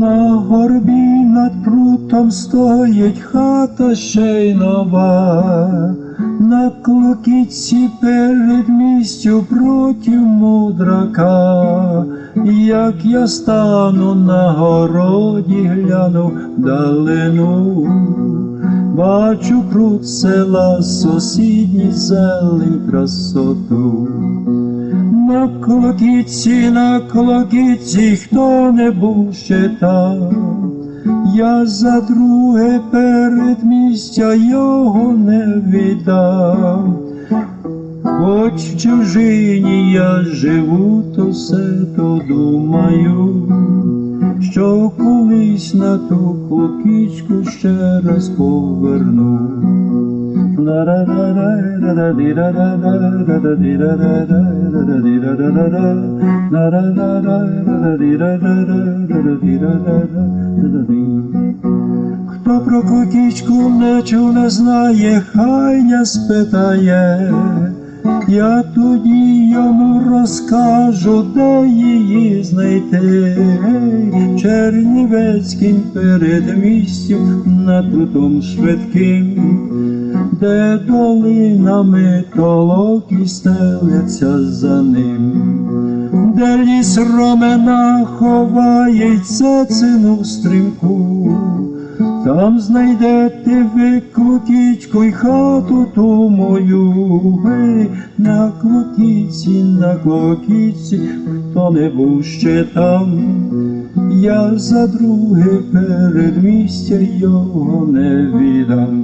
На горбі над прутом стоїть хата ще й нова, на клокітці перед містю проти мудрака, як я стану на городі, гляну вдалину, бачу пруд села, сусідній зелень красоту. На клокітці, на клокітці, хто не був ще там, я за друге передмістя його не віддам. Хоч в чужині я живу, то все то думаю, що колись на ту клокічку ще раз поверну. Хто про клокічку не чув, не знає, хай не спитає. Я тоді йому розкажу, де її знайти. Чернівецьким передмістям на трутом швидким, де долинами толоки стеляться за ним, де ліс ромена ховається цину стрімку. Там знайдете ви клотічку й хату ту мою, ви на клотіці, на клотіці, хто не був ще там, я за друге передмістя його не віддам.